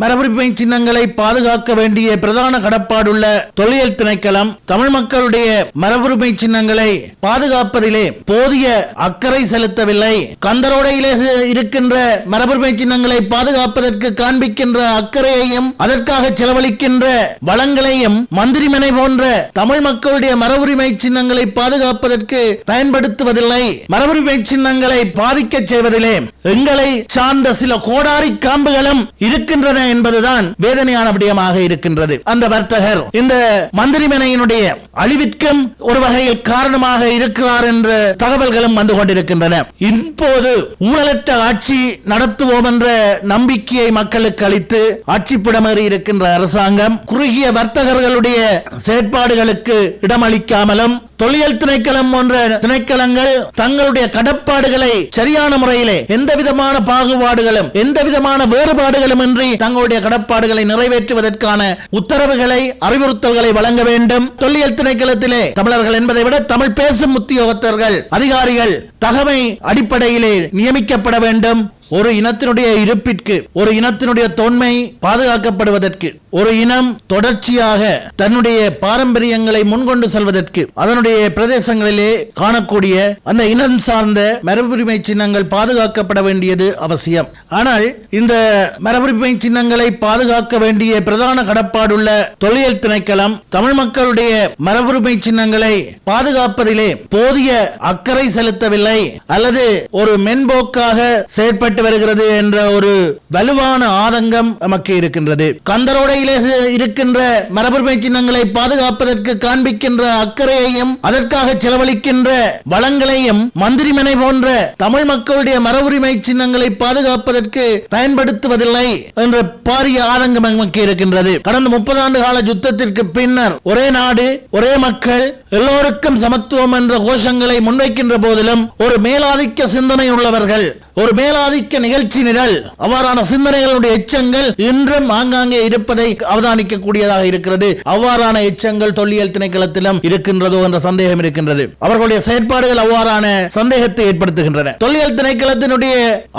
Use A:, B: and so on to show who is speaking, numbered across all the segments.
A: மரபுரிமை சின்னங்களை பாதுகாக்க வேண்டிய பிரதான கடப்பாடுள்ள தொல்லியல் திணைக்களம் தமிழ் மக்களுடைய மரபுரிமை சின்னங்களை பாதுகாப்பதிலே போதிய அக்கறை செலுத்தவில்லை. கந்தரோடையிலே இருக்கின்ற மரபுரிமை சின்னங்களை பாதுகாப்பதற்கு காண்பிக்கின்ற அக்கறையையும் அதற்காக செலவழிக்கின்ற வளங்களையும் மந்திரிமனை போன்ற தமிழ் மக்களுடைய மரபுரிமை சின்னங்களை பாதுகாப்பதற்கு பயன்படுத்துவதில்லை. மரபுரிமை சின்னங்களை பாதிக்கச் செய்வதிலே எங்களை சார்ந்த சில கோடாரி காம்புகளும் இருக்கின்றன. என்பதுதான் வேதனையான விடயமாக இருக்கின்றது. அந்த வர்த்தகர் இந்த மந்திரிமனையினுடைய அழிவிற்கும் ஒரு வகையில் காரணமாக இருக்கிறார் என்ற தகவல்களும் வந்து கொண்டிருக்கின்றன. இப்போது ஊழலற்ற ஆட்சி நடத்துவோம் என்ற நம்பிக்கையை மக்களுக்கு அளித்து ஆட்சிப்பிடமேறி இருக்கின்ற அரசாங்கம் குறுகிய வர்த்தகர்களுடைய செயற்பாடுகளுக்கு இடமளிக்காமலும் தொல்லியல் திணைக்களம் போன்ற திணைக்களங்கள் தங்களுடைய கடப்பாடுகளை சரியான முறையிலே எந்த விதமான பாகுபாடுகளும் எந்த விதமான வேறுபாடுகளும் இன்றி தங்களுடைய கடப்பாடுகளை நிறைவேற்றுவதற்கான உத்தரவுகளை அறிவுறுத்தல்களை வழங்க வேண்டும். தொல்லியல் திணைக்களத்திலே தமிழர்கள் என்பதை விட தமிழ் பேசும் உத்தியோகத்தர்கள் அதிகாரிகள் தகமை அடிப்படையிலே நியமிக்கப்பட வேண்டும். ஒரு இனத்தினுடைய இருப்பிற்கு ஒரு இனத்தினுடைய தொன்மை பாதுகாக்கப்படுவதற்கு ஒரு இனம் தொடர்ச்சியாக தன்னுடைய பாரம்பரியங்களை முன்கொண்டு செல்வதற்கு அதனுடைய பிரதேசங்களிலே காணக்கூடிய அந்த இனம் சார்ந்த மரபுரிமை சின்னங்கள் பாதுகாக்கப்பட வேண்டியது அவசியம். ஆனால் இந்த மரபுரிமை சின்னங்களை பாதுகாக்க வேண்டிய பிரதான கடப்பாடுள்ள தொழில் திணைக்களம் தமிழ் மக்களுடைய மரபுரிமை சின்னங்களை பாதுகாப்பதிலே போதிய அக்கறை செலுத்தவில்லை அல்லது ஒரு மென்போக்காக செயற்பட்டு வருகிறது என்ற ஒரு வலுவான ஆதங்கம் நமக்கு இருக்கின்றது. கந்தரோடையிலே இருக்கின்ற மரபுரிமை சின்னங்களை பாதுகாப்பதற்கு காண்பிக்கின்ற அக்கறையையும் அதற்காக செலவழிக்கின்ற வளங்களையும் மந்திரிமனை போன்ற தமிழ் மக்களுடைய மரபுரிமை சின்னங்களை பாதுகாப்பதற்கு பயன்படுத்துவதில்லை என்ற பாரிய ஆதங்கம் நமக்கு இருக்கின்றது. கடந்த முப்பது ஆண்டு கால யுத்தத்திற்கு பின்னர் ஒரே நாடு ஒரே மக்கள் எல்லோருக்கும் சமத்துவம் என்ற கோஷங்களை முன்வைக்கின்ற போதிலும் ஒரு மேலாதிக்க சிந்தனை உள்ளவர்கள் ஒரு மேலாதிக்க நிகழ்ச்சி நிரல். அவ்வாறான சிந்தனைகளுடைய எச்சங்கள் இன்றும் ஆங்காங்கே இருப்பதை அவதானிக்க கூடியதாக இருக்கிறது. அவ்வாறான எச்சங்கள் தொல்லியல் திணைக்களத்திலும் இருக்கின்றதோ என்ற சந்தேகம் இருக்கின்றது. அவர்களுடைய செயற்பாடுகள் அவ்வாறான சந்தேகத்தை ஏற்படுத்துகின்றன. தொல்லியல் திணைக்களத்தினுடைய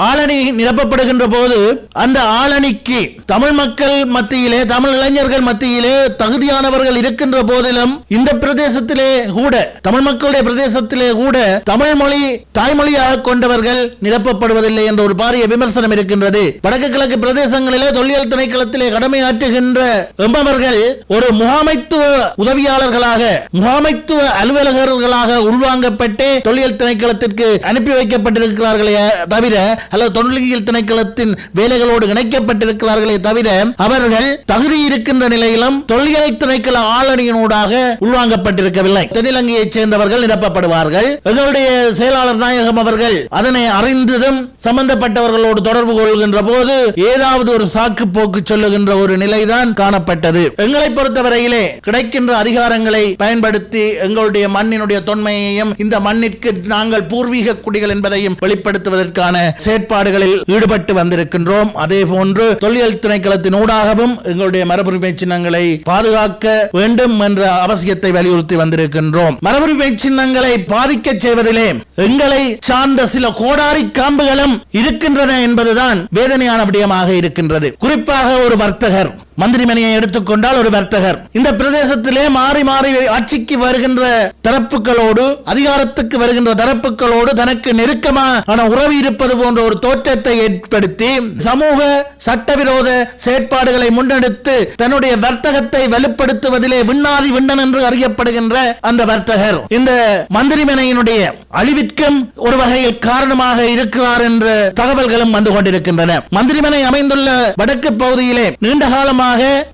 A: ஆளணி நிரப்பப்படுகின்ற போது அந்த ஆளணிக்கு தமிழ் மக்கள் மத்தியிலே தமிழ் இளைஞர்கள் மத்தியிலே தகுதியானவர்கள் இருக்கின்ற போதிலும் இந்த பிரதேசத்திலே கூட தமிழ் மக்களுடைய பிரதேசத்திலே கூட தமிழ் மொழி தாய்மொழியாக கொண்டவர்கள் நிரப்பப்படுவதில்லை என்ற ஒரு பாரிய விமர்சனம் இருக்கின்றது. வடக்கு கிழக்கு பிரதேசங்களிலே தொல்லியல் திணைக்களத்திலே கடமையாற்றுகின்ற எம்பவர்கள் ஒரு முகாமைத்துவ உதவியாளர்களாக முகாமைத்துவ அலுவலகர்களாக உள்வாங்கப்பட்டு தொல்லியல் திணைக்களத்திற்கு அனுப்பி வைக்கப்பட்டிருக்கிறார்களே தவிர அல்லது தொல்லியல் திணைக்களத்தின் வேலைகளோடு இணைக்கப்பட்டிருக்கிறார்களே தவிர அவர்கள் தகுதி இருக்கின்ற நிலையிலும் தொல்லியல் திணைக்கள ஆளணியினூடாக உள்வாங்கப்பட்டிருக்கவில்லை. தென்னிலங்கையைச் சேர்ந்தவர்கள் நிரப்பப்படுவார்கள். எங்களுடைய செயலாளர் நாயகம் அவர்கள் அதனை அறிந்ததும் சம்பந்தப்பட்ட சம்பந்தப்பட்டவர்களோடு தொடர்பு கொள்கின்ற போது ஏதாவது ஒரு சாக்கு போக்கு சொல்லுகின்ற ஒரு நிலைதான் காணப்பட்டது. எங்களை பொறுத்தவரையிலே கிடைக்கின்ற அதிகாரங்களை பயன்படுத்தி எங்களுடைய மண்ணினுடைய தொன்மையையும் இந்த மண்ணிற்கு நாங்கள் பூர்வீக குடிகள் என்பதையும் வெளிப்படுத்துவதற்கான செயற்பாடுகளில் ஈடுபட்டு வந்திருக்கின்றோம். அதே போன்று தொல்லியல் திணைக்களத்தின் ஊடாகவும் எங்களுடைய மரபுரிமை சின்னங்களை பாதுகாக்க வேண்டும் என்ற அவசியத்தை வலியுறுத்தி வந்திருக்கின்றோம். மரபுரிமை சின்னங்களை பாதிக்க செய்வதிலே எங்களை சார்ந்த சில கோடாரி காம்புகளும் இரு இருக்கின்றன என்பதுதான் வேதனையான விடயமாக இருக்கின்றது. குறிப்பாக ஒரு வர்த்தகர். மந்திரிமனையை எடுத்துக்கொண்டால் ஒரு வர்த்தகர். இந்த பிரதேசத்திலே மாறி மாறி ஆட்சிக்கு வருகின்ற தரப்புகளோடு அதிகாரத்துக்கு வருகின்ற தரப்புகளோடு தனக்கு நெருக்கமான உறவு இருப்பது போன்ற ஒரு தோற்றத்தை ஏற்படுத்தி சமூக சட்டவிரோத செயற்பாடுகளை முன்னெடுத்து தன்னுடைய வர்த்தகத்தை வலுப்படுத்துவதிலே விண்ணாதி விண்ணன் என்று அறியப்படுகின்ற அந்த வர்த்தகர். இந்த மந்திரிமனையினுடைய அழிவிற்கும் ஒரு வகையில் காரணமாக இருக்கிறார் என்ற தகவல்களும் வந்து கொண்டிருக்கின்றன. மந்திரிமனை அமைந்துள்ள வடக்கு பகுதியிலே நீண்ட காலமாக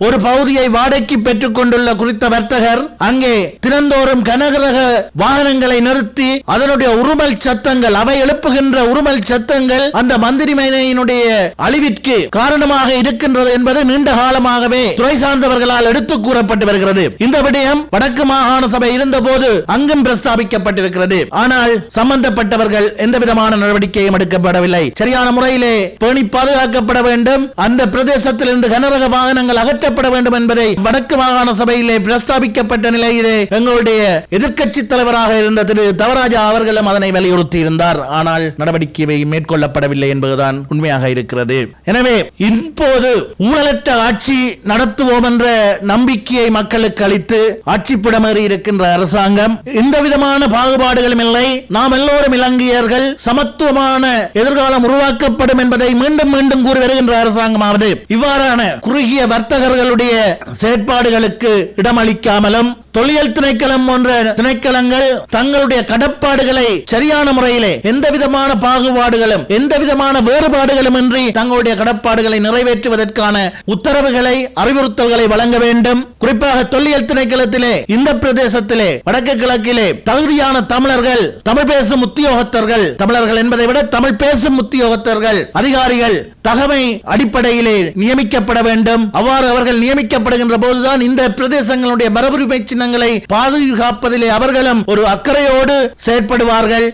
A: ஒரு பகுதியை வாடகைக்கு பெற்றுக் கொண்டுள்ள குறித்த வர்த்தகர் அங்கே தினந்தோறும் கனகரக வாகனங்களை நிறுத்தி அதனுடைய உருமல் சத்தங்கள் அவை எழுப்புகின்ற உருமல் சத்தங்கள் அந்த மந்திரிமனையினுடைய அழிவிற்கு காரணமாக இருக்கின்றது என்பது நீண்ட காலமாகவே துறை சார்ந்தவர்களால் எடுத்து கூறப்பட்டு வருகிறது. இந்த விடயம் வடக்கு மாகாண சபை இருந்தபோது அங்கும் பிரஸ்தாபிக்கப்பட்டிருக்கிறது. ஆனால் சம்பந்தப்பட்டவர்கள் எந்த விதமான நடவடிக்கையும் எடுக்கப்படவில்லை. சரியான முறையிலே பேணி பாதுகாக்கப்பட வேண்டும். அந்த பிரதேசத்தில் இருந்து கனரக வாகன சின்னங்கள் அகற்றப்பட வேண்டும் என்பதை வடக்கு மாகாண சபையிலே பிரஸ்தாபிக்கப்பட்ட நிலையிலே எங்களுடைய எதிர்க்கட்சி தலைவராக இருந்த திரு தவராஜா அவர்களும் அதனை வலியுறுத்தி இருந்தார் ஆனால் நடவடிக்கை மேற்கொள்ளப்படவில்லை என்பதுதான் உண்மையாக இருக்கிறது. எனவே இப்போது ஊழலற்ற ஆட்சி நடத்துவோம் என்ற நம்பிக்கையை மக்களுக்கு அளித்து ஆட்சி புடமேறி இருக்கின்ற அரசாங்கம் எந்த விதமான பாகுபாடுகளும் இல்லை. நாம் எல்லோரும் இலங்கையர்கள் சமத்துவமான எதிர்காலம் உருவாக்கப்படும் என்பதை மீண்டும் மீண்டும் கூறி வருகின்ற அரசாங்கமாவது இவ்வாறான குறுகிய வர்த்தகர்களுடைய செயற்பாடுகளுக்கு இடமளிக்காமலும் தொழில் திணைக்களம் போன்ற திணைக்களங்கள் தங்களுடைய கடப்பாடுகளை சரியான முறையிலே எந்த விதமான பாகுபாடுகளும் எந்த விதமான வேறுபாடுகளும் இன்றி தங்களுடைய கடப்பாடுகளை நிறைவேற்றுவதற்கான உத்தரவுகளை அறிவுறுத்தல்களை வழங்க வேண்டும். குறிப்பாக தொல்லியல் திணைக்களத்திலே இந்த பிரதேசத்திலே வடக்கு கிழக்கிலே தகுதியான தமிழர்கள் தமிழ் பேசும் உத்தியோகத்தர்கள் தமிழர்கள் என்பதை விட தமிழ் பேசும் உத்தியோகத்தர்கள் அதிகாரிகள் தகமை அடிப்படையிலே நியமிக்கப்பட வேண்டும். அவ்வாறு அவர்கள் நியமிக்கப்படுகின்ற போதுதான் இந்த பிரதேசங்களுடைய மரபுரிமை சின்னங்களை பாதுகாப்பதிலே அவர்களும் ஒரு அக்கறையோடு செயற்படுவார்கள்.